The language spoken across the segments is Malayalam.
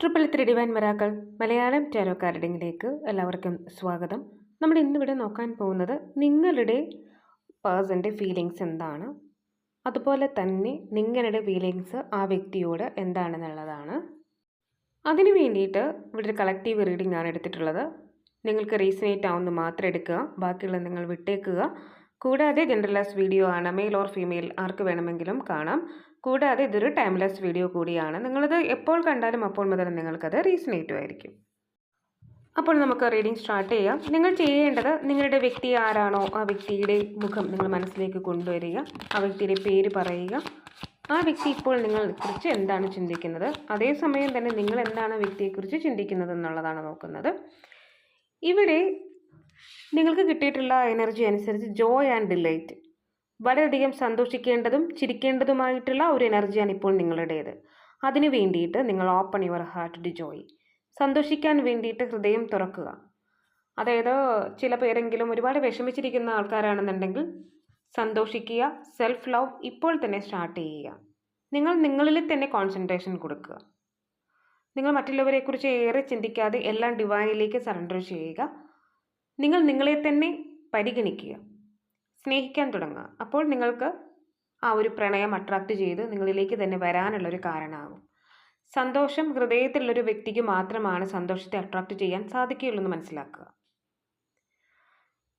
Triple three divine miracles Malayalam tarot കാർഡിങ്ങിലേക്ക് എല്ലാവർക്കും സ്വാഗതം. നമ്മൾ ഇന്നിവിടെ നോക്കാൻ പോകുന്നത് നിങ്ങളുടെ പേഴ്സന്റെ ഫീലിങ്സ് എന്താണ്? അതുപോലെ തന്നെ നിങ്ങളുടെ ഫീലിങ്സ് ആ വ്യക്തിയോട് എന്താണെന്നുള്ളതാണ്. അതിനു വേണ്ടിയിട്ട് ഇവിടെ ഒരു കളക്റ്റീവ് റീഡിംഗ് ആണ് എടുത്തിട്ടുള്ളത്. നിങ്ങൾക്ക് റീസണേറ്റ് ആവുന്ന മാത്രം എടുക്കുക. ബാക്കിയുള്ള നിങ്ങൾ വിട്ടേക്കുക. കൂടാതെ ജനറലൈസ് വീഡിയോ ആണ്. മെയിൽ ഓർ ഫീമെയിൽ ആർക്ക് വേണമെങ്കിലും കാണാം. കൂടാതെ ഇതൊരു ടൈംലെസ് വീഡിയോ കൂടിയാണ്. നിങ്ങളിത് എപ്പോൾ കണ്ടാലും അപ്പോൾ മുതൽ നിങ്ങൾക്കത് റീസണേറ്റീവ് ആയിരിക്കും അപ്പോൾ നമുക്ക് റീഡിംഗ് സ്റ്റാർട്ട് ചെയ്യാം. നിങ്ങൾ ചെയ്യേണ്ടത് നിങ്ങളുടെ വ്യക്തി ആരാണോ ആ വ്യക്തിയുടെ മുഖം നിങ്ങൾ മനസ്സിലേക്ക് കൊണ്ടുവരിക. ആ വ്യക്തിയുടെ പേര് പറയുക. ആ വ്യക്തി ഇപ്പോൾ നിങ്ങളെക്കുറിച്ച് എന്താണ് ചിന്തിക്കുന്നത്? അതേസമയം തന്നെ നിങ്ങൾ എന്താണ് വ്യക്തിയെക്കുറിച്ച് ചിന്തിക്കുന്നത് എന്നുള്ളതാണ് നോക്കുന്നത്. ഇവിടെ നിങ്ങൾക്ക് കിട്ടിയിട്ടുള്ള എനർജി അനുസരിച്ച് ജോയ് ആൻഡ് ഡിലൈറ്റ് വളരെയധികം സന്തോഷിക്കേണ്ടതും ചിരിക്കേണ്ടതുമായിട്ടുള്ള ഒരു എനർജിയാണ് ഇപ്പോൾ നിങ്ങളുടേത്. അതിനു വേണ്ടിയിട്ട് നിങ്ങൾ open your heart to joy സന്തോഷിക്കാൻ വേണ്ടിയിട്ട് ഹൃദയം തുറക്കുക. അതായത് ചില പേരെങ്കിലും ഒരുപാട് വിഷമിച്ചിരിക്കുന്ന ആൾക്കാരാണെന്നുണ്ടെങ്കിൽ സന്തോഷിക്കുക സെൽഫ് ലവ് ഇപ്പോൾ തന്നെ സ്റ്റാർട്ട് ചെയ്യുക. നിങ്ങൾ നിങ്ങളിൽ തന്നെ കോൺസെൻട്രേഷൻ കൊടുക്കുക. നിങ്ങൾ മറ്റുള്ളവരെക്കുറിച്ച് ഏറെ ചിന്തിക്കാതെ എല്ലാം ഡിവൈനിലേക്ക് സറണ്ടർ ചെയ്യുക. നിങ്ങൾ നിങ്ങളെ തന്നെ പരിഗണിക്കുക. സ്നേഹിക്കാൻ തുടങ്ങുക. അപ്പോൾ നിങ്ങൾക്ക് ആ ഒരു പ്രണയം അട്രാക്റ്റ് ചെയ്ത് നിങ്ങളിലേക്ക് തന്നെ വരാനുള്ള ഒരു കാരണമാകും. സന്തോഷം ഹൃദയത്തിലുള്ളൊരു വ്യക്തിക്ക് മാത്രമാണ് സന്തോഷത്തെ അട്രാക്റ്റ് ചെയ്യാൻ സാധിക്കുകയുള്ളൂ എന്ന് മനസ്സിലാക്കുക.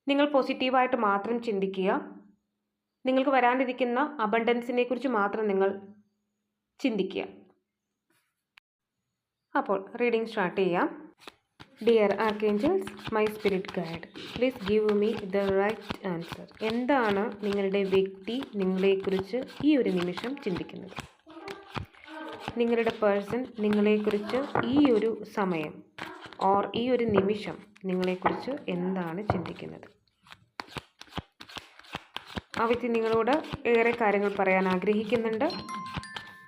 നിങ്ങൾ പോസിറ്റീവായിട്ട് മാത്രം ചിന്തിക്കുക. നിങ്ങൾക്ക് വരാനിരിക്കുന്ന അബണ്ടൻസിനെ കുറിച്ച് മാത്രം നിങ്ങൾ ചിന്തിക്കുക. അപ്പോൾ റീഡിംഗ് സ്റ്റാർട്ട് ചെയ്യാം. Dear archangels my spirit guide please give me the right answer എന്താണ് നിങ്ങളുടെ വ്യക്തി നിങ്ങളെക്കുറിച്ച് ഈ ഒരു നിമിഷം ചിന്തിക്കുന്നത്? നിങ്ങളുടെ പേഴ്സൺ നിങ്ങളെക്കുറിച്ച് ഈ ഒരു സമയം ഓർ ഈ ഒരു നിമിഷം നിങ്ങളെക്കുറിച്ച് എന്താണ് ചിന്തിക്കുന്നത്? ആ വ്യക്തി നിങ്ങളോട് ഏറെ കാര്യങ്ങൾ പറയാൻ ആഗ്രഹിക്കുന്നുണ്ട്.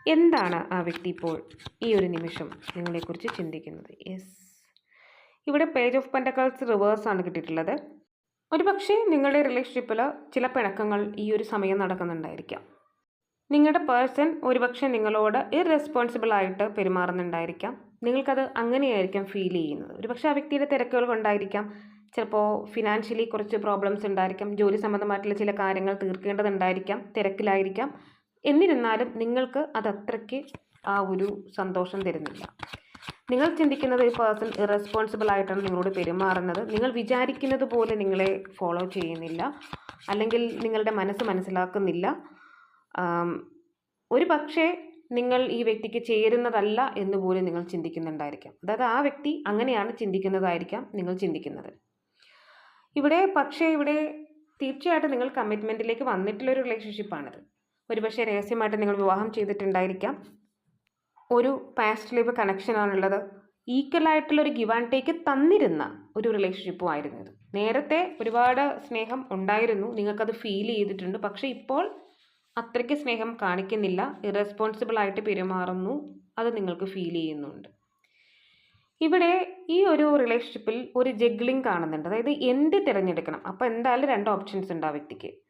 എന്താണ് ആ വ്യക്തി ഇപ്പോൾ ഈ ഒരു നിമിഷം നിങ്ങളെക്കുറിച്ച് ചിന്തിക്കുന്നത്? യെസ് ഇവിടെ പേജ് ഓഫ് പെന്റക്കൾസ് റിവേഴ്സ് ആണ് കിട്ടിയിട്ടുള്ളത്. ഒരു പക്ഷേ നിങ്ങളുടെ റിലേഷൻഷിപ്പിൽ ചില പിണക്കങ്ങൾ ഈ ഒരു സമയം നടക്കുന്നുണ്ടായിരിക്കാം. നിങ്ങളുടെ പേഴ്സൺ ഒരുപക്ഷെ നിങ്ങളോട് ഇറസ്പോൺസിബിൾ ആയിട്ട് പെരുമാറുന്നുണ്ടായിരിക്കാം. നിങ്ങൾക്കത് അങ്ങനെയായിരിക്കാം ഫീൽ ചെയ്യുന്നത്. ഒരുപക്ഷെ ആ വ്യക്തിയുടെ തിരക്കുകൾ കൊണ്ടായിരിക്കാം. ചിലപ്പോൾ ഫിനാൻഷ്യലി കുറച്ച് പ്രോബ്ലംസ് ഉണ്ടായിരിക്കാം. ജോലി സംബന്ധമായിട്ടുള്ള ചില കാര്യങ്ങൾ തീർക്കേണ്ടതുണ്ടായിരിക്കാം. തിരക്കിലായിരിക്കാം. എന്നിരുന്നാലും നിങ്ങൾക്ക് അത് അത്രയ്ക്ക് ആ ഒരു സന്തോഷം തരുന്നില്ല. നിങ്ങൾ ചിന്തിക്കുന്നത് ഈ പേഴ്സൺ ഇറസ്പോൺസിബിൾ ആയിട്ടാണ് നിങ്ങളോട് പെരുമാറുന്നത്. നിങ്ങൾ വിചാരിക്കുന്നത് പോലെ നിങ്ങളെ ഫോളോ ചെയ്യുന്നില്ല. അല്ലെങ്കിൽ നിങ്ങളുടെ മനസ്സ് മനസ്സിലാക്കുന്നില്ല. ഒരു പക്ഷേ നിങ്ങൾ ഈ വ്യക്തിക്ക് ചേരുന്നതല്ല എന്ന് പോലും നിങ്ങൾ ചിന്തിക്കുന്നുണ്ടായിരിക്കാം. അതായത് ആ വ്യക്തി അങ്ങനെയാണ് ചിന്തിക്കുന്നതായിരിക്കാം നിങ്ങൾ ചിന്തിക്കുന്നത്. ഇവിടെ പക്ഷേ ഇവിടെ തീർച്ചയായിട്ടും നിങ്ങൾ കമ്മിറ്റ്മെന്റിലേക്ക് വന്നിട്ടുള്ളൊരു റിലേഷൻഷിപ്പാണിത് ഒരുപക്ഷെ രഹസ്യമായിട്ട് നിങ്ങൾ വിവാഹം ചെയ്തിട്ടുണ്ടായിരിക്കാം. ഒരു പാസ്റ്റ് ലൈഫ് കണക്ഷനാണുള്ളത് ഈക്വലായിട്ടുള്ള ഒരു ഗിവ് ആൻഡ് ടേക്ക് തന്നിരുന്ന ഒരു റിലേഷൻഷിപ്പും ആയിരുന്നു ഇത്. നേരത്തെ ഒരുപാട് സ്നേഹം ഉണ്ടായിരുന്നു. നിങ്ങൾക്കത് ഫീൽ ചെയ്തിട്ടുണ്ട്. പക്ഷേ ഇപ്പോൾ അത്രയ്ക്ക് സ്നേഹം കാണിക്കുന്നില്ല. ഇറസ്പോൺസിബിൾ ആയിട്ട് പെരുമാറുന്നു. അത് നിങ്ങൾക്ക് ഫീൽ ചെയ്യുന്നുണ്ട്. ഇവിടെ ഈ ഒരു റിലേഷൻഷിപ്പിൽ ഒരു ജഗ്ലിംഗ് കാണുന്നുണ്ട്. അതായത് എന്ത് തിരഞ്ഞെടുക്കണം? അപ്പോൾ എന്തായാലും രണ്ട് ഓപ്ഷൻസ് ഉണ്ട് ആ വ്യക്തിക്ക്.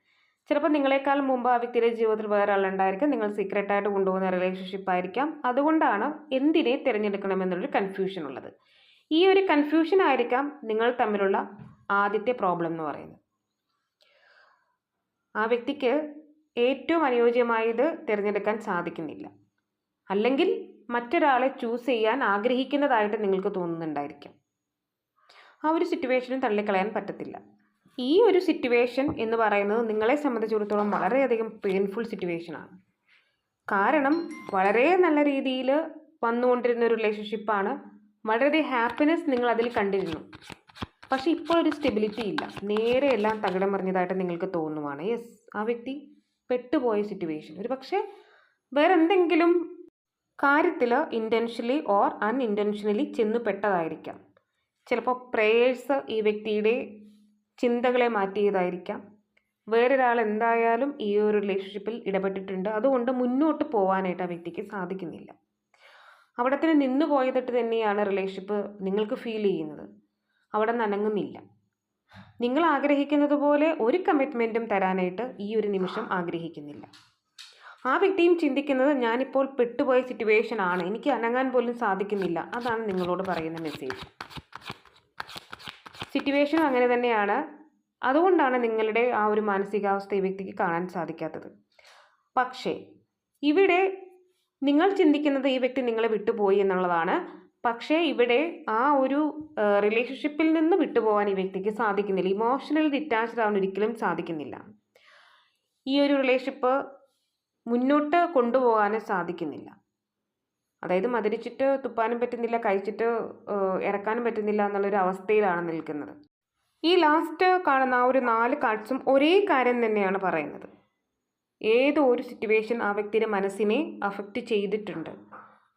ചിലപ്പോൾ നിങ്ങളെക്കാൾ മുമ്പ് ആ വ്യക്തിയുടെ ജീവിതത്തിൽ വേറെ ആളുണ്ടായിരിക്കും നിങ്ങൾ സീക്രട്ടായിട്ട് കൊണ്ടുപോകുന്ന റിലേഷൻഷിപ്പ് ആയിരിക്കാം. അതുകൊണ്ടാണ് എന്തിനെ തിരഞ്ഞെടുക്കണമെന്നുള്ളൊരു കൺഫ്യൂഷൻ ഉള്ളത്. ഈ ഒരു കൺഫ്യൂഷൻ ആയിരിക്കാം നിങ്ങൾ തമ്മിലുള്ള ആദ്യത്തെ പ്രോബ്ലം എന്ന് പറയുന്നത്. ആ വ്യക്തിക്ക് ഏറ്റവും അനുയോജ്യമായത് തിരഞ്ഞെടുക്കാൻ സാധിക്കുന്നില്ല. അല്ലെങ്കിൽ മറ്റൊരാളെ ചൂസ് ചെയ്യാൻ ആഗ്രഹിക്കുന്നതായിട്ട് നിങ്ങൾക്ക് തോന്നുന്നുണ്ടായിരിക്കാം. ആ ഒരു സിറ്റുവേഷനും തള്ളിക്കളയാൻ പറ്റത്തില്ല. ഈ ഒരു സിറ്റുവേഷൻ എന്ന് പറയുന്നത് നിങ്ങളെ സംബന്ധിച്ചിടത്തോളം വളരെയധികം പെയിൻഫുൾ സിറ്റുവേഷനാണ് കാരണം വളരെ നല്ല രീതിയിൽ വന്നുകൊണ്ടിരുന്ന ഒരു റിലേഷൻഷിപ്പാണ് വളരെ ഹാപ്പിനെസ് നിങ്ങൾ അതിൽ കണ്ടിരുന്നു. പക്ഷേ ഇപ്പോൾ ഒരു സ്റ്റെബിലിറ്റി ഇല്ല. നേരെ എല്ലാം തകിടം മറിഞ്ഞതായിട്ട് നിങ്ങൾക്ക് തോന്നുവാണ്. യെസ് ആ വ്യക്തി പെട്ടുപോയ സിറ്റുവേഷൻ ഒരു പക്ഷേ വേറെ എന്തെങ്കിലും കാര്യത്തിൽ ഇന്റൻഷ്യലി ഓർ അൺഇന്റൻഷനലി ചെന്ന് പെട്ടതായിരിക്കാം. ചിലപ്പോൾ പ്രേയേഴ്സ് ഈ വ്യക്തിയുടെ ചിന്തകളെ മാറ്റിയതായിരിക്കാം. വേറൊരാൾ എന്തായാലും ഈ ഒരു റിലേഷൻഷിപ്പിൽ ഇടപെട്ടിട്ടുണ്ട്. അതുകൊണ്ട് മുന്നോട്ട് പോകാനായിട്ട് ആ വ്യക്തിക്ക് സാധിക്കുന്നില്ല. അവിടെ തന്നെ നിന്നു പോയതിട്ട് തന്നെയാണ് റിലേഷൻഷിപ്പ് നിങ്ങൾക്ക് ഫീൽ ചെയ്യുന്നത്. അവിടെ നനങ്ങുന്നില്ല. നിങ്ങൾ ആഗ്രഹിക്കുന്നത് പോലെ ഒരു കമ്മിറ്റ്മെന്റും തരാനായിട്ട് ഈ ഒരു നിമിഷം ആഗ്രഹിക്കുന്നില്ല. ആ വ്യക്തിയും ചിന്തിക്കുന്നത് ഞാനിപ്പോൾ പെട്ടുപോയ സിറ്റുവേഷൻ ആണ്. എനിക്ക് അനങ്ങാൻ പോലും സാധിക്കുന്നില്ല. അതാണ് നിങ്ങളോട് പറയുന്ന മെസ്സേജ് സിറ്റുവേഷൻ അങ്ങനെ തന്നെയാണ്. അതുകൊണ്ടാണ് നിങ്ങളുടെ ആ ഒരു മാനസികാവസ്ഥ ഈ വ്യക്തിക്ക് കാണാൻ സാധിക്കാത്തത്. പക്ഷേ ഇവിടെ നിങ്ങൾ ചിന്തിക്കുന്നത് ഈ വ്യക്തി നിങ്ങളെ വിട്ടുപോയി എന്നുള്ളതാണ്. പക്ഷേ ഇവിടെ ആ ഒരു റിലേഷൻഷിപ്പിൽ നിന്ന് വിട്ടുപോകാൻ ഈ വ്യക്തിക്ക് സാധിക്കുന്നില്ല. ഇമോഷണൽ ഡിറ്റാച്ച്ഡ് ആവാൻ ഒരിക്കലും സാധിക്കുന്നില്ല. ഈ ഒരു റിലേഷൻഷിപ്പ് മുന്നോട്ട് കൊണ്ടുപോകാനും സാധിക്കുന്നില്ല. അതായത് മധുരിച്ചിട്ട് തുപ്പാനും പറ്റുന്നില്ല കഴിച്ചിട്ട് ഇറക്കാനും പറ്റുന്നില്ല എന്നുള്ളൊരു അവസ്ഥയിലാണ് നിൽക്കുന്നത്. ഈ ലാസ്റ്റ് കാണുന്ന ആ ഒരു നാല് കാർഡ്സും ഒരേ കാര്യം തന്നെയാണ് പറയുന്നത്. ഏതോ ഒരു സിറ്റുവേഷൻ ആ വ്യക്തിയുടെ മനസ്സിനെ അഫക്റ്റ് ചെയ്തിട്ടുണ്ട്.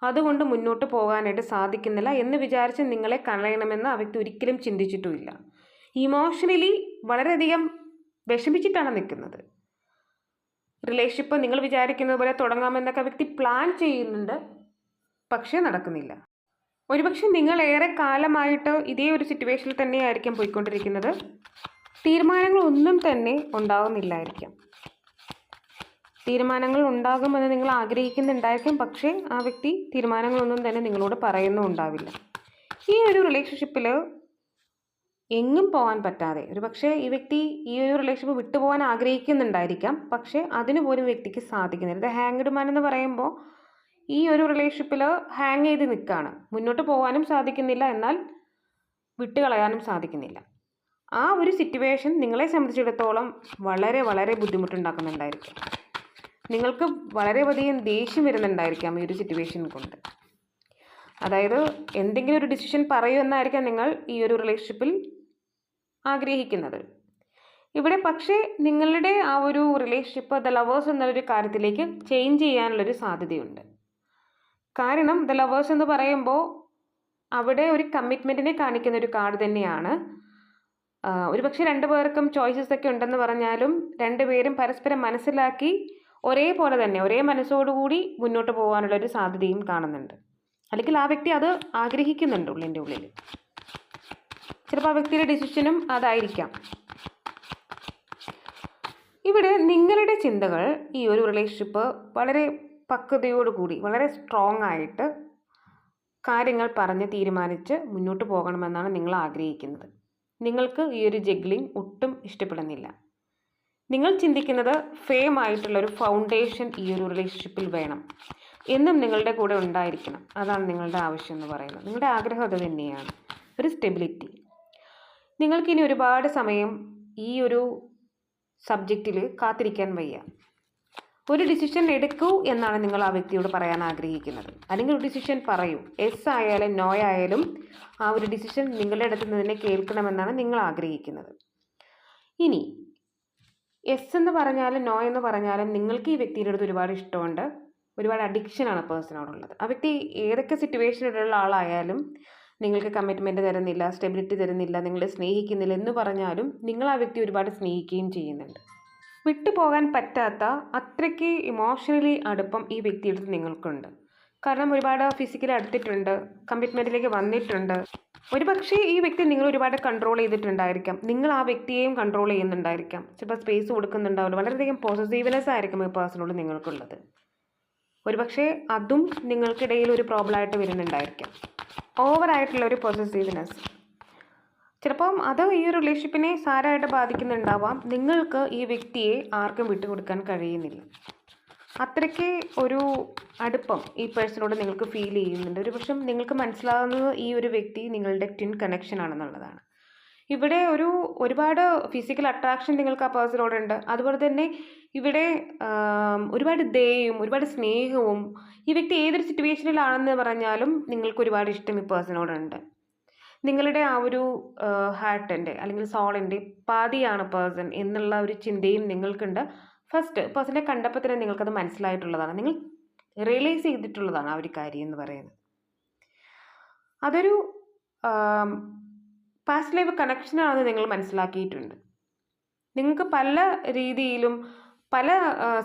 അതുകൊണ്ട് മുന്നോട്ട് പോകാനായിട്ട് സാധിക്കുന്നില്ല എന്ന് വിചാരിച്ച് നിങ്ങളെ കളയണമെന്ന് ആ വ്യക്തി ഒരിക്കലും ചിന്തിച്ചിട്ടുമില്ല. ഇമോഷണലി വളരെയധികം വിഷമിച്ചിട്ടാണ് നിൽക്കുന്നത്. റിലേഷൻഷിപ്പ് നിങ്ങൾ വിചാരിക്കുന്നത് പോലെ തുടങ്ങാമെന്നൊക്കെ വ്യക്തി പ്ലാൻ ചെയ്യുന്നുണ്ട്. പക്ഷേ നടക്കുന്നില്ല. ഒരുപക്ഷെ നിങ്ങൾ ഏറെ കാലമായിട്ട് ഇതേ ഒരു സിറ്റുവേഷനിൽ തന്നെയായിരിക്കും പോയിക്കൊണ്ടിരിക്കുന്നത്. തീരുമാനങ്ങൾ ഒന്നും തന്നെ ഉണ്ടാകുന്നില്ലായിരിക്കാം തീരുമാനങ്ങൾ ഉണ്ടാകുമെന്ന് നിങ്ങൾ ആഗ്രഹിക്കുന്നുണ്ടായിരിക്കും പക്ഷേ ആ വ്യക്തി തീരുമാനങ്ങളൊന്നും തന്നെ നിങ്ങളോട് പറയുന്നുണ്ടാവില്ല ഈ ഒരു റിലേഷൻഷിപ്പിൽ എങ്ങും പോകാൻ പറ്റാതെ ഒരു പക്ഷേ ഈ വ്യക്തി ഈ ഒരു റിലേഷൻഷിപ്പ് വിട്ടുപോകാൻ ആഗ്രഹിക്കുന്നുണ്ടായിരിക്കാം പക്ഷേ അതിന് പോലും വ്യക്തിക്ക് സാധിക്കുന്നില്ല. ഇത് ഹാങ്ഡ് മാൻ എന്ന് പറയുമ്പോൾ ഈ ഒരു റിലേഷൻഷിപ്പിൽ ഹാങ് ചെയ്ത് നിൽക്കുകയാണ് മുന്നോട്ട് പോകാനും സാധിക്കുന്നില്ല എന്നാൽ വിട്ടുകളയാനും സാധിക്കുന്നില്ല. ആ ഒരു സിറ്റുവേഷൻ നിങ്ങളെ സംബന്ധിച്ചിടത്തോളം വളരെ വളരെ ബുദ്ധിമുട്ടുണ്ടാക്കുന്നുണ്ടായിരിക്കും. നിങ്ങൾക്ക് വളരെയധികം ദേഷ്യം വരുന്നുണ്ടായിരിക്കാം ഈ ഒരു സിറ്റുവേഷൻ കൊണ്ട്. അതായത് എന്തെങ്കിലും ഒരു ഡിസിഷൻ പറയൂ എന്നായിരിക്കാം നിങ്ങൾ ഈ ഒരു റിലേഷൻഷിപ്പിൽ ആഗ്രഹിക്കുന്നത്. ഇവിടെ പക്ഷേ നിങ്ങളുടെ ആ ഒരു റിലേഷൻഷിപ്പ് ദ ലവേഴ്സ് എന്നുള്ളൊരു കാര്യത്തിലേക്ക് ചേഞ്ച് ചെയ്യാനുള്ളൊരു സാധ്യതയുണ്ട്. കാരണം ദ ലവേഴ്സ് എന്ന് പറയുമ്പോൾ അവിടെ ഒരു കമ്മിറ്റ്മെന്റിനെ കാണിക്കുന്ന ഒരു കാർഡ് തന്നെയാണ്. ഒരു പക്ഷേ രണ്ട് പേർക്കും ചോയ്സസ് ഒക്കെ ഉണ്ടെന്ന് പറഞ്ഞാലും രണ്ടുപേരും പരസ്പരം മനസ്സിലാക്കി ഒരേപോലെ തന്നെ ഒരേ മനസ്സോടുകൂടി മുന്നോട്ട് പോകാനുള്ള ഒരു സാധ്യതയും കാണുന്നുണ്ട്. അല്ലെങ്കിൽ ആ വ്യക്തി അത് ആഗ്രഹിക്കുന്നുണ്ട് ഉള്ളിന്റെ ഉള്ളിൽ. ചിലപ്പോൾ ആ വ്യക്തിയുടെ ഡിസിഷനും അതായിരിക്കാം. ഇവിടെ നിങ്ങളുടെ ചിന്തകൾ ഈ ഒരു റിലേഷൻഷിപ്പ് വളരെ പക്വതയോടുകൂടി വളരെ സ്ട്രോങ് ആയിട്ട് കാര്യങ്ങൾ പറഞ്ഞ് തീരുമാനിച്ച് മുന്നോട്ട് പോകണമെന്നാണ് നിങ്ങൾ ആഗ്രഹിക്കുന്നത്. നിങ്ങൾക്ക് ഈ ഒരു ജഗ്ലിംഗ് ഒട്ടും ഇഷ്ടപ്പെടുന്നില്ല. നിങ്ങൾ ചിന്തിക്കുന്നത് ഫെയിം ആയിട്ടുള്ളൊരു ഫൗണ്ടേഷൻ ഈ ഒരു റിലേഷൻഷിപ്പിൽ വേണം. എന്നും നിങ്ങളുടെ കൂടെ ഉണ്ടായിരിക്കണം. അതാണ് നിങ്ങളുടെ ആവശ്യം എന്ന് പറയുന്നത്. നിങ്ങളുടെ ആഗ്രഹം അത് തന്നെയാണ്. ഒരു സ്റ്റെബിലിറ്റി. നിങ്ങൾക്കിനി ഒരുപാട് സമയം ഈ ഒരു സബ്ജക്റ്റിൽ കാത്തിരിക്കാൻ വയ്യ. ഒരു ഡിസിഷൻ എടുക്കൂ എന്നാണ് നിങ്ങൾ ആ വ്യക്തിയോട് പറയാൻ ആഗ്രഹിക്കുന്നത്. അല്ലെങ്കിൽ ഒരു ഡിസിഷൻ പറയൂ. എസ് ആയാലും നോ ആയാലും ആ ഒരു ഡിസിഷൻ നിങ്ങളുടെ അടുത്ത് നിന്ന് കേൾക്കണമെന്നാണ് നിങ്ങൾ ആഗ്രഹിക്കുന്നത്. ഇനി എസ് എന്ന് പറഞ്ഞാലും നോ എന്ന് പറഞ്ഞാലും നിങ്ങൾക്ക് ഈ വ്യക്തിയുടെ അടുത്ത് ഒരുപാട് ഇഷ്ടമുണ്ട്. ഒരുപാട് അഡിക്ഷനാണ് പേഴ്സണോടുള്ളത് ആ വ്യക്തി ഏതൊക്കെ സിറ്റുവേഷനിലുള്ള ആളായാലും നിങ്ങൾക്ക് കമ്മിറ്റ്മെന്റ് തരുന്നില്ല സ്റ്റെബിലിറ്റി തരുന്നില്ല നിങ്ങളെ സ്നേഹിക്കുന്നില്ല എന്ന് പറഞ്ഞാലും നിങ്ങൾ ആ വ്യക്തി ഒരുപാട് സ്നേഹിക്കുകയും ചെയ്യുന്നുണ്ട്. വിട്ടുപോകാൻ പറ്റാത്ത അത്രയ്ക്ക് ഇമോഷണലി അടുപ്പം ഈ വ്യക്തിയുടെ നിങ്ങൾക്കുണ്ട്. കാരണം ഒരുപാട് ഫിസിക്കലി അടുത്തിട്ടുണ്ട് കമ്മിറ്റ്മെന്റിലേക്ക് വന്നിട്ടുണ്ട്. ഒരു പക്ഷേ ഈ വ്യക്തി നിങ്ങൾ ഒരുപാട് കൺട്രോൾ ചെയ്തിട്ടുണ്ടായിരിക്കാം. നിങ്ങൾ ആ വ്യക്തിയെയും കൺട്രോൾ ചെയ്യുന്നുണ്ടായിരിക്കാം. ചിലപ്പോൾ സ്പേസ് കൊടുക്കുന്നുണ്ടാവില്ല. വളരെയധികം പോസിറ്റീവ്നെസ് ആയിരിക്കും ഈ പേഴ്സണോട് നിങ്ങൾക്കുള്ളത്. ഒരു പക്ഷേ അതും നിങ്ങൾക്കിടയിൽ ഒരു പ്രോബ്ലം ആയിട്ട് വരുന്നുണ്ടായിരിക്കാം. ഓവറായിട്ടുള്ള ഒരു പോസിറ്റീവ്നെസ് ചിലപ്പം അത് ഈ റിലേഷൻഷിപ്പിനെ സാരമായിട്ട് ബാധിക്കുന്നുണ്ടാവാം. നിങ്ങൾക്ക് ഈ വ്യക്തിയെ ആർക്കും വിട്ടുകൊടുക്കാൻ കഴിയുന്നില്ല. അത്രയ്ക്ക് ഒരു അടുപ്പം ഈ പേഴ്സണോട് നിങ്ങൾക്ക് ഫീൽ ചെയ്യുന്നുണ്ട്. ഒരു പക്ഷം നിങ്ങൾക്ക് മനസ്സിലാകുന്നത് ഈ ഒരു വ്യക്തി നിങ്ങളുടെ ട്വിൻ കണക്ഷൻ ആണെന്നുള്ളതാണ്. ഇവിടെ ഒരു ഒരുപാട് ഫിസിക്കൽ അട്രാക്ഷൻ നിങ്ങൾക്ക് ആ പേഴ്സണോടുണ്ട് അതുപോലെ തന്നെ ഇവിടെ ഒരുപാട് ദയയും ഒരുപാട് സ്നേഹവും ഈ വ്യക്തി ഏതൊരു സിറ്റുവേഷനിലാണെന്ന് പറഞ്ഞാലും നിങ്ങൾക്ക് ഒരുപാട് ഇഷ്ടം ഈ പേഴ്സണോടുണ്ട് നിങ്ങളുടെ ആ ഒരു ഹാർട്ടിന്റെ അല്ലെങ്കിൽ സോളിന്റെ പാതിയാണ് പേഴ്സൺ എന്നുള്ള ഒരു ചിന്തയും നിങ്ങൾക്കുണ്ട്. ഫസ്റ്റ് പേഴ്സണെ കണ്ടപ്പോൾ തന്നെ നിങ്ങൾക്കത് മനസ്സിലായിട്ടുള്ളതാണ്. നിങ്ങൾ റിയലൈസ് ചെയ്തിട്ടുള്ളതാണ് ആ ഒരു കാര്യം എന്ന് പറയുന്നത്. അതൊരു പാസ്റ്റ് ലൈഫ് കണക്ഷനാണെന്ന് നിങ്ങൾ മനസ്സിലാക്കിയിട്ടുണ്ട്. നിങ്ങൾക്ക് പല രീതിയിലും പല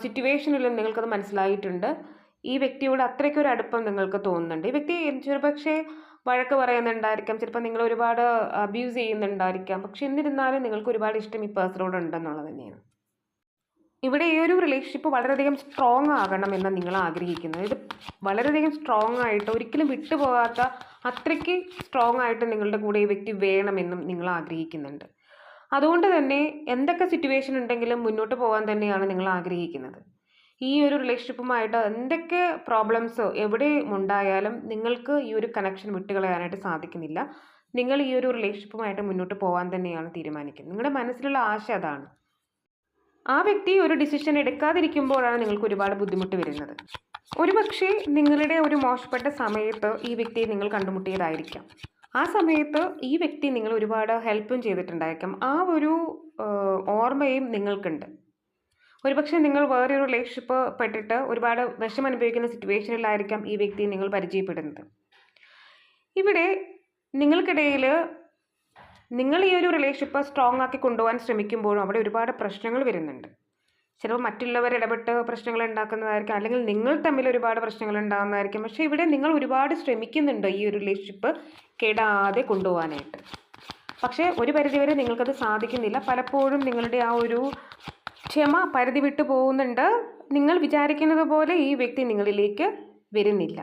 സിറ്റുവേഷനിലും നിങ്ങൾക്കത് മനസ്സിലായിട്ടുണ്ട്. ഈ വ്യക്തിയോട് അത്രയ്ക്കൊരു അടുപ്പം നിങ്ങൾക്ക് തോന്നുന്നുണ്ട്. ഈ വ്യക്തി ചെറുപക്ഷേ വഴക്ക് പറയുന്നുണ്ടായിരിക്കാം. ചിലപ്പോൾ നിങ്ങൾ ഒരുപാട് അബ്യൂസ് ചെയ്യുന്നുണ്ടായിരിക്കാം. പക്ഷെ എന്നിരുന്നാലും നിങ്ങൾക്ക് ഒരുപാട് ഇഷ്ടം ഈ പേഴ്സണോട് ഉണ്ടെന്നുള്ളത് തന്നെയാണ്. ഇവിടെ ഈ ഒരു റിലേഷൻഷിപ്പ് വളരെയധികം സ്ട്രോങ് ആകണം എന്ന് നിങ്ങൾ ആഗ്രഹിക്കുന്നത്. ഇത് വളരെയധികം സ്ട്രോങ് ആയിട്ട് ഒരിക്കലും വിട്ടുപോകാത്ത അത്രയ്ക്ക് സ്ട്രോങ് ആയിട്ട് നിങ്ങളുടെ കൂടെ ഈ വ്യക്തി വേണമെന്നും നിങ്ങൾ ആഗ്രഹിക്കുന്നുണ്ട്. അതുകൊണ്ട് തന്നെ എന്തൊക്കെ സിറ്റുവേഷൻ ഉണ്ടെങ്കിലും മുന്നോട്ട് പോകാൻ തന്നെയാണ് നിങ്ങൾ ആഗ്രഹിക്കുന്നത്. ഈ ഒരു റിലേഷൻഷിപ്പുമായിട്ട് എന്തൊക്കെ പ്രോബ്ലംസോ എവിടെ ഉണ്ടായാലും നിങ്ങൾക്ക് ഈ ഒരു കണക്ഷൻ വിട്ടുകളയാനായിട്ട് സാധിക്കുന്നില്ല. നിങ്ങൾ ഈ ഒരു റിലേഷൻഷിപ്പുമായിട്ട് മുന്നോട്ട് പോകാൻ തന്നെയാണ് തീരുമാനിക്കുന്നത്. നിങ്ങളുടെ മനസ്സിലുള്ള ആശ അതാണ്. ആ വ്യക്തി ഒരു ഡിസിഷൻ എടുക്കാതിരിക്കുമ്പോഴാണ് നിങ്ങൾക്ക് ഒരുപാട് ബുദ്ധിമുട്ട് വരുന്നത്. ഒരുപക്ഷെ നിങ്ങളുടെ ഒരു മോശപ്പെട്ട സമയത്ത് ഈ വ്യക്തിയെ നിങ്ങൾ കണ്ടുമുട്ടിയതായിരിക്കാം. ആ സമയത്ത് ഈ വ്യക്തി നിങ്ങൾ ഒരുപാട് ഹെൽപ്പും ചെയ്തിട്ടുണ്ടായിരിക്കാം ആ ഒരു ഓർമ്മയും നിങ്ങൾക്കുണ്ട്. ഒരുപക്ഷെ നിങ്ങൾ വേറൊരു റിലേഷൻഷിപ്പ് പെട്ടിട്ട് ഒരുപാട് വിഷം അനുഭവിക്കുന്ന സിറ്റുവേഷനിലായിരിക്കാം ഈ വ്യക്തി നിങ്ങൾ പരിചയപ്പെടുന്നത്. ഇവിടെ നിങ്ങൾക്കിടയിൽ നിങ്ങൾ ഈ ഒരു റിലേഷൻഷിപ്പ് സ്ട്രോങ് ആക്കി കൊണ്ടുപോകാൻ ശ്രമിക്കുമ്പോഴും അവിടെ ഒരുപാട് പ്രശ്നങ്ങൾ വരുന്നുണ്ട്. ചിലപ്പോൾ മറ്റുള്ളവർ ഇടപെട്ട് പ്രശ്നങ്ങൾ ഉണ്ടാക്കുന്നതായിരിക്കാം അല്ലെങ്കിൽ നിങ്ങൾ തമ്മിൽ ഒരുപാട് പ്രശ്നങ്ങൾ ഉണ്ടാകുന്നതായിരിക്കും. പക്ഷേ ഇവിടെ നിങ്ങൾ ഒരുപാട് ശ്രമിക്കുന്നുണ്ട് ഈ ഒരു റിലേഷൻഷിപ്പ് കേടാതെ കൊണ്ടുപോകാനായിട്ട്. പക്ഷേ ഒരു പരിധിവരെ നിങ്ങൾക്കത് സാധിക്കുന്നില്ല. പലപ്പോഴും നിങ്ങളുടെ ആ ഒരു ക്ഷമ പരിധി വിട്ടു പോകുന്നുണ്ട്. നിങ്ങൾ വിചാരിക്കുന്നത് പോലെ ഈ വ്യക്തി നിങ്ങളിലേക്ക് വരുന്നില്ല.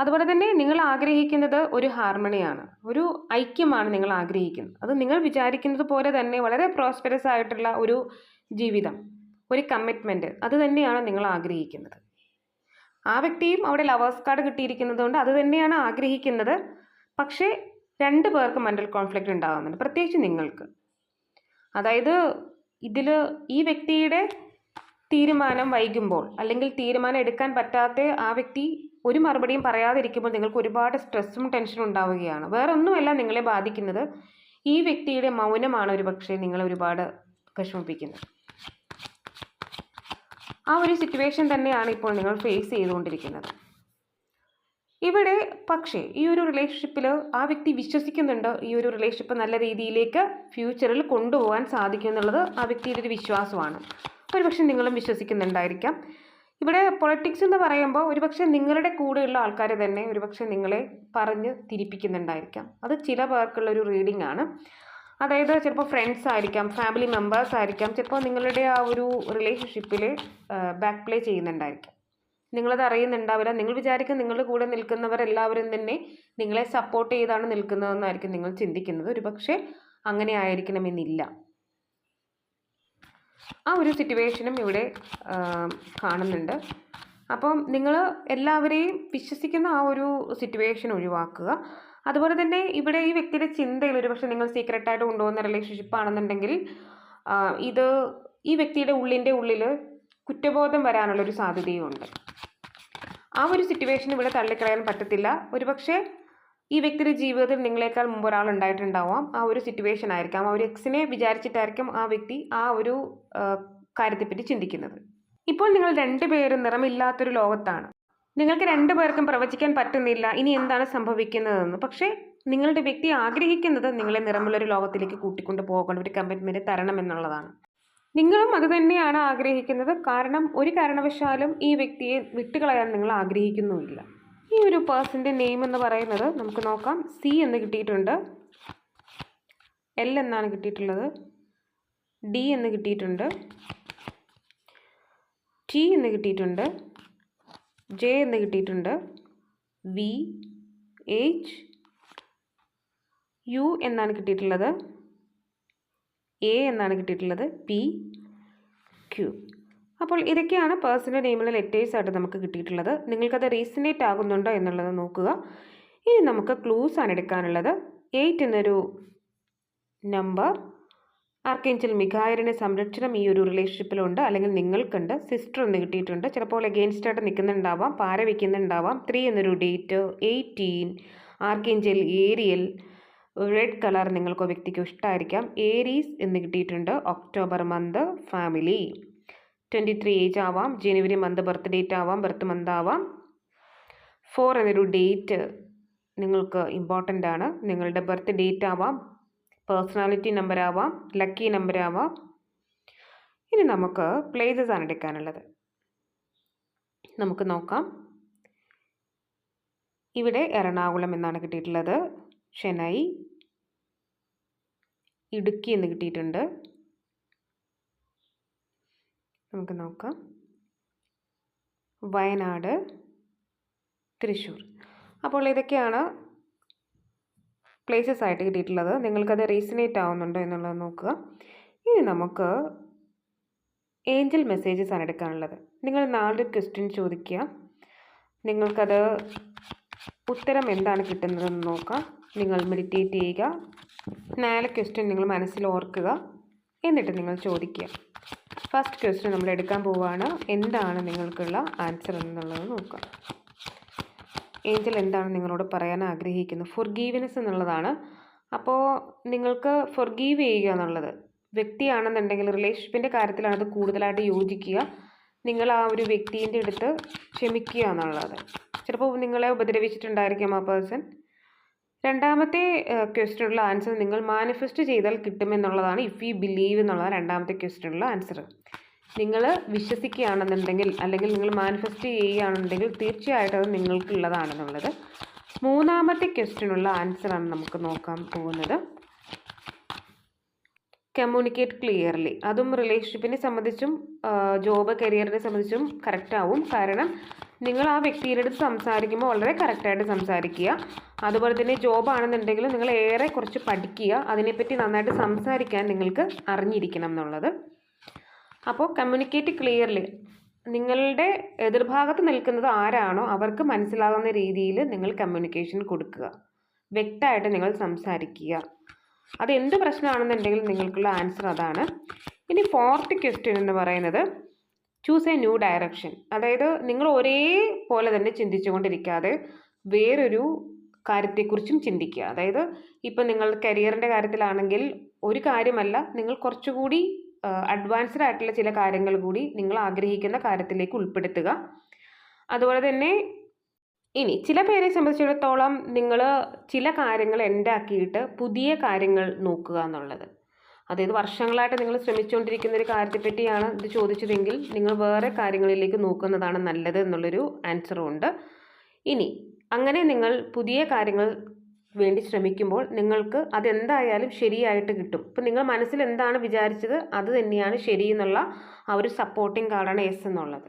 അതുപോലെ തന്നെ നിങ്ങൾ ആഗ്രഹിക്കുന്നത് ഒരു ഹാർമണിയാണ്. ഒരു ഐക്യമാണ് നിങ്ങൾ ആഗ്രഹിക്കുന്നത്. അത് നിങ്ങൾ വിചാരിക്കുന്നത് പോലെ തന്നെ വളരെ പ്രോസ്പെറസ് ആയിട്ടുള്ള ഒരു ജീവിതം ഒരു കമ്മിറ്റ്മെന്റ് അത് തന്നെയാണ് നിങ്ങൾ ആഗ്രഹിക്കുന്നത്. ആ വ്യക്തിയും അവിടെ ലവേഴ്സ് കാർഡ് കിട്ടിയിരിക്കുന്നത് കൊണ്ട് അത് തന്നെയാണ് ആഗ്രഹിക്കുന്നത്. പക്ഷേ രണ്ട് പേർക്ക് മെന്റൽ കോൺഫ്ലിക്റ്റ് ഉണ്ടാകുന്നുണ്ട് പ്രത്യേകിച്ച് നിങ്ങൾക്ക്. അതായത് ഇതിൽ ഈ വ്യക്തിയുടെ തീരുമാനം വൈകുമ്പോൾ അല്ലെങ്കിൽ തീരുമാനം എടുക്കാൻ പറ്റാത്ത ആ വ്യക്തി ഒരു മറുപടിയും പറയാതിരിക്കുമ്പോൾ നിങ്ങൾക്ക് ഒരുപാട് സ്ട്രെസ്സും ടെൻഷനും ഉണ്ടാവുകയാണ്. വേറെ ഒന്നുമല്ല നിങ്ങളെ ബാധിക്കുന്നത്. ഈ വ്യക്തിയുടെ മൗനമാണ് ഒരു പക്ഷേ നിങ്ങളെ ഒരുപാട് വിഷമിപ്പിക്കുന്നത്. ആ ഒരു സിറ്റുവേഷൻ തന്നെയാണ് ഇപ്പോൾ നിങ്ങൾ ഫേസ് ചെയ്തുകൊണ്ടിരിക്കുന്നത്. ഇവിടെ പക്ഷേ ഈ ഒരു റിലേഷൻഷിപ്പിൽ ആ വ്യക്തി വിശ്വസിക്കുന്നുണ്ട് ഈ ഒരു റിലേഷൻഷിപ്പ് നല്ല രീതിയിലേക്ക് ഫ്യൂച്ചറിൽ കൊണ്ടുപോകാൻ സാധിക്കും എന്നുള്ളത് ആ വ്യക്തിയുടെ ഒരു വിശ്വാസമാണ്. ഒരുപക്ഷെ നിങ്ങളും വിശ്വസിക്കുന്നുണ്ടായിരിക്കാം. ഇവിടെ പൊളിറ്റിക്സ് എന്ന് പറയുമ്പോൾ ഒരുപക്ഷെ നിങ്ങളുടെ കൂടെയുള്ള ആൾക്കാർ തന്നെ ഒരുപക്ഷെ നിങ്ങളെ പറഞ്ഞ് തിരിപ്പിക്കുന്നുണ്ടായിരിക്കാം. അത് ചില പേർക്കുള്ള ഒരു റീഡിംഗ് ആണ്. അതായത് ചിലപ്പോൾ ഫ്രണ്ട്സ് ആയിരിക്കാം ഫാമിലി മെമ്പേഴ്സ് ആയിരിക്കാം ചിലപ്പോൾ നിങ്ങളുടെ ആ ഒരു റിലേഷൻഷിപ്പിൽ ബാക്ക് പ്ലേ ചെയ്യുന്നുണ്ടായിരിക്കാം. നിങ്ങളത് അറിയുന്നുണ്ടാവില്ല. നിങ്ങൾ വിചാരിക്കും നിങ്ങളുടെ കൂടെ നിൽക്കുന്നവരെല്ലാവരും തന്നെ നിങ്ങളെ സപ്പോർട്ട് ചെയ്താണ് നിൽക്കുന്നതെന്നായിരിക്കും നിങ്ങൾ ചിന്തിക്കുന്നത്. ഒരുപക്ഷെ അങ്ങനെ ആയിരിക്കണമെന്നില്ല ആ ഒരു സിറ്റുവേഷനും ഇവിടെ കാണുന്നുണ്ട്. അപ്പം നിങ്ങൾ എല്ലാവരെയും വിശ്വസിക്കുന്ന ആ ഒരു സിറ്റുവേഷൻ ഒഴിവാക്കുക. അതുപോലെ തന്നെ ഇവിടെ ഈ വ്യക്തിയുടെ ചിന്തയിൽ ഒരു പക്ഷേ നിങ്ങൾ സീക്രട്ടായിട്ട് കൊണ്ടുപോകുന്ന റിലേഷൻഷിപ്പ് ആണെന്നുണ്ടെങ്കിൽ ഇത് ഈ വ്യക്തിയുടെ ഉള്ളിന്റെ ഉള്ളിൽ കുറ്റബോധം വരാനുള്ളൊരു സാധ്യതയുമുണ്ട് ആ ഒരു സിറ്റുവേഷൻ ഇവിടെ തള്ളിക്കളയാൻ പറ്റത്തില്ല. ഒരുപക്ഷെ ഈ വ്യക്തിയുടെ ജീവിതത്തിൽ നിങ്ങളെക്കാൾ മുമ്പ് ഒരാൾ ഉണ്ടായിട്ടുണ്ടാവാം. ആ ഒരു സിറ്റുവേഷൻ ആയിരിക്കാം. ആ ഒരു എക്സിനെ വിചാരിച്ചിട്ടായിരിക്കും ആ വ്യക്തി ആ ഒരു കാര്യത്തെപ്പറ്റി ചിന്തിക്കുന്നത്. ഇപ്പോൾ നിങ്ങൾ രണ്ടുപേരും നിറമില്ലാത്തൊരു ലോകത്താണ്. നിങ്ങൾക്ക് രണ്ടു പേർക്കും പ്രവചിക്കാൻ പറ്റുന്നില്ല ഇനി എന്താണ് സംഭവിക്കുന്നതെന്ന്. പക്ഷേ നിങ്ങളുടെ വ്യക്തി ആഗ്രഹിക്കുന്നത് നിങ്ങളെ നിറമുള്ളൊരു ലോകത്തിലേക്ക് കൂട്ടിക്കൊണ്ട് പോകണം ഒരു കമ്മിറ്റ്മെന്റ് തരണം എന്നുള്ളതാണ് നിങ്ങളും അത് തന്നെയാണ് ആഗ്രഹിക്കുന്നത്. കാരണം ഒരു കാരണവശാലും ഈ വ്യക്തിയെ വിട്ടുകളയാൻ നിങ്ങൾ ആഗ്രഹിക്കുന്നുമില്ല. ഈ ഒരു പേഴ്സന്റെ നെയിം എന്ന് പറയുന്നത് നമുക്ക് നോക്കാം. സി എന്ന് കിട്ടിയിട്ടുണ്ട്. എൽ എന്നാണ് കിട്ടിയിട്ടുള്ളത്. ഡി എന്ന് കിട്ടിയിട്ടുണ്ട്. ടി എന്ന് കിട്ടിയിട്ടുണ്ട്. ജെ എന്ന് കിട്ടിയിട്ടുണ്ട്. വി എച്ച് യു എന്നാണ് കിട്ടിയിട്ടുള്ളത്. എ എന്നാണ് കിട്ടിയിട്ടുള്ളത്. പി ക്യു അപ്പോൾ ഇതൊക്കെയാണ് പേഴ്സണൽ നെയിമിലെ ലെറ്റേഴ്സ് ആയിട്ട് നമുക്ക് കിട്ടിയിട്ടുള്ളത്. നിങ്ങൾക്കത് റീസണേറ്റ് ആകുന്നുണ്ടോ എന്നുള്ളത് നോക്കുക. ഇനി നമുക്ക് ക്ലൂസ് ആണ് എടുക്കാനുള്ളത്. എയ്റ്റ് എന്നൊരു നമ്പർ ആർക്കേഞ്ചൽ മിഖായറിന്റെ സംരക്ഷണം ഈ ഒരു റിലേഷൻഷിപ്പിലുണ്ട് അല്ലെങ്കിൽ നിങ്ങൾക്കുണ്ട്. സിസ്റ്റർ എന്ന് കിട്ടിയിട്ടുണ്ട്. ചിലപ്പോൾ എഗെയിൻസ്റ്റ് ആയിട്ട് നിൽക്കുന്നുണ്ടാവാം. പാര വയ്ക്കുന്നുണ്ടാവാം ത്രീ എന്നൊരു date eighteen archangel Ariel red colour നിങ്ങൾക്ക് വ്യക്തിക്ക് ഇഷ്ടമായിരിക്കാം ഏരീസ് എന്ന് കിട്ടിയിട്ടുണ്ട്. October month family twenty three age ആവാം. ജനുവരി മന്ത് ബർത്ത് ഡേറ്റ് ആവാം. ബർത്ത് മന്ത് ആവാം. ഫോർ എന്നൊരു ഡേറ്റ് നിങ്ങൾക്ക് ഇമ്പോർട്ടന്റ് ആണ്. നിങ്ങളുടെ ബർത്ത് ഡേറ്റ് ആവാം. പേഴ്സണാലിറ്റി നമ്പർ ആവാം. ലക്കി നമ്പർ ആവാം. ഇനി നമുക്ക് പ്ലേസസ് ആണ് എടുക്കാനുള്ളത്. നമുക്ക് നോക്കാം. ഇവിടെ എറണാകുളം എന്നാണ് കിട്ടിയിട്ടുള്ളത്. ചെന്നൈ ഇടുക്കി എന്ന് കിട്ടിയിട്ടുണ്ട്. നമുക്ക് നോക്കാം. വയനാട് തൃശ്ശൂർ. അപ്പോൾ ഇതൊക്കെയാണ് പ്ലേസസ് ആയിട്ട് കിട്ടിയിട്ടുള്ളത്. നിങ്ങൾക്കത് റീസണേറ്റ് ആവുന്നുണ്ടോ എന്നുള്ളത് നോക്കുക. ഇനി നമുക്ക് ഏഞ്ചൽ മെസ്സേജസ് ആണ് എടുക്കാനുള്ളത്. നിങ്ങൾ നാല് ക്വസ്റ്റ്യൻ ചോദിക്കുക. നിങ്ങൾക്കത് ഉത്തരം എന്താണ് കിട്ടുന്നതെന്ന് നോക്കാം. നിങ്ങൾ മെഡിറ്റേറ്റ് ചെയ്യുക. നാല് ക്വസ്റ്റ്യൻ നിങ്ങൾ മനസ്സിൽ ഓർക്കുക. എന്നിട്ട് നിങ്ങൾ ചോദിക്കുക. ഫസ്റ്റ് ക്വസ്റ്റ്യൻ നമ്മൾ എടുക്കാൻ പോവുകയാണ് എന്താണ് നിങ്ങൾക്കുള്ള ആൻസർ എന്നുള്ളത് നോക്കുക. ഏഞ്ചൽ എന്താണ് നിങ്ങളോട് പറയാൻ ആഗ്രഹിക്കുന്നത് ഫൊർഗീവ്നെസ് എന്നുള്ളതാണ്. അപ്പോൾ നിങ്ങൾക്ക് ഫൊർഗീവ് ചെയ്യുക എന്നുള്ളത്. വ്യക്തിയാണെന്നുണ്ടെങ്കിൽ റിലേഷൻഷിപ്പിന്റെ കാര്യത്തിലാണ് അത് കൂടുതലായിട്ട് യോജിക്കുക. നിങ്ങൾ ആ ഒരു വ്യക്തിന്റെ അടുത്ത് ക്ഷമിക്കുക എന്നുള്ളത്. ചിലപ്പോൾ നിങ്ങളെ ഉപദ്രവിച്ചിട്ടുണ്ടായിരിക്കാം ആ പേഴ്സൺ രണ്ടാമത്തെ ക്വസ്റ്റ്യനുള്ള ആൻസർ നിങ്ങൾ മാനിഫെസ്റ്റ് ചെയ്താൽ കിട്ടുമെന്നുള്ളതാണ് ഇഫ് യു ബിലീവ് എന്നുള്ളതാണ് രണ്ടാമത്തെ ക്വസ്റ്റ്യനുള്ള ആൻസർ നിങ്ങൾ വിശ്വസിക്കുകയാണെന്നുണ്ടെങ്കിൽ അല്ലെങ്കിൽ നിങ്ങൾ മാനിഫെസ്റ്റ് ചെയ്യുകയാണെന്നുണ്ടെങ്കിൽ തീർച്ചയായിട്ടും അത് നിങ്ങൾക്കുള്ളതാണെന്നുള്ളത്. മൂന്നാമത്തെ ക്വസ്റ്റ്യനുള്ള ആൻസറാണ് നമുക്ക് നോക്കാൻ പോകുന്നത്. കമ്മ്യൂണിക്കേറ്റ് ക്ലിയർലി അതും റിലേഷൻഷിപ്പിനെ സംബന്ധിച്ചും ജോബ് കരിയറിനെ സംബന്ധിച്ചും കറക്റ്റ് ആവും. കാരണം നിങ്ങൾ ആ വ്യക്തിയുടെ അടുത്ത് സംസാരിക്കുമ്പോൾ വളരെ കറക്റ്റായിട്ട് സംസാരിക്കുക. അതുപോലെ തന്നെ ജോബ് ആണെന്നുണ്ടെങ്കിൽ നിങ്ങൾ ഏറെ കുറച്ച് പഠിക്കുക. അതിനെപ്പറ്റി നന്നായിട്ട് സംസാരിക്കാൻ നിങ്ങൾക്ക് അറിഞ്ഞിരിക്കണം എന്നുള്ളത്. അപ്പോൾ കമ്മ്യൂണിക്കേറ്റ് ക്ലിയർലി നിങ്ങളുടെ എതിർഭാഗത്ത് നിൽക്കുന്നത് ആരാണോ അവർക്ക് മനസ്സിലാകുന്ന രീതിയിൽ നിങ്ങൾ കമ്മ്യൂണിക്കേഷൻ കൊടുക്കുക. വ്യക്തമായിട്ട് നിങ്ങൾ സംസാരിക്കുക. അത് എന്ത് പ്രശ്നമാണെന്നുണ്ടെങ്കിൽ നിങ്ങൾക്കുള്ള ആൻസർ അതാണ്. ഇനി ഫോർത്ത് ക്വസ്റ്റ്യൻ എന്ന് പറയുന്നത് ചൂസ് എ ന്യൂ ഡയറക്ഷൻ അതായത് നിങ്ങൾ ഒരേ പോലെ തന്നെ ചിന്തിച്ചുകൊണ്ടിരിക്കാതെ വേറൊരു കാര്യത്തെക്കുറിച്ചും ചിന്തിക്കുക. അതായത് ഇപ്പം നിങ്ങൾ കരിയറിന്റെ കാര്യത്തിലാണെങ്കിൽ ഒരു കാര്യമല്ല നിങ്ങൾ കുറച്ചുകൂടി അഡ്വാൻസ്ഡ് ആയിട്ടുള്ള ചില കാര്യങ്ങൾ കൂടി നിങ്ങൾ ആഗ്രഹിക്കുന്ന കാര്യത്തിലേക്ക് ഉൾപ്പെടുത്തുക. അതുപോലെ തന്നെ ഇനി ചില പേരെ സംബന്ധിച്ചിടത്തോളം നിങ്ങൾ ചില കാര്യങ്ങൾ എൻഡാക്കിയിട്ട് പുതിയ കാര്യങ്ങൾ നോക്കുക എന്നുള്ളത്. അതായത് വർഷങ്ങളായിട്ട് നിങ്ങൾ ശ്രമിച്ചുകൊണ്ടിരിക്കുന്ന ഒരു കാര്യത്തെ പറ്റിയാണ് ഇത് ചോദിച്ചതെങ്കിൽ നിങ്ങൾ വേറെ കാര്യങ്ങളിലേക്ക് നോക്കുന്നതാണ് നല്ലത് എന്നുള്ളൊരു ആൻസറും ഉണ്ട്. ഇനി അങ്ങനെ നിങ്ങൾ പുതിയ കാര്യങ്ങൾ വേണ്ടി ശ്രമിക്കുമ്പോൾ നിങ്ങൾക്ക് അതെന്തായാലും ശരിയായിട്ട് കിട്ടും. ഇപ്പം നിങ്ങൾ മനസ്സിൽ എന്താണ് വിചാരിച്ചത്? അത് തന്നെയാണ് ശരിയെന്നുള്ള ആ ഒരു സപ്പോർട്ടിംഗ് കാർഡാണ് എസ് എന്നുള്ളത്.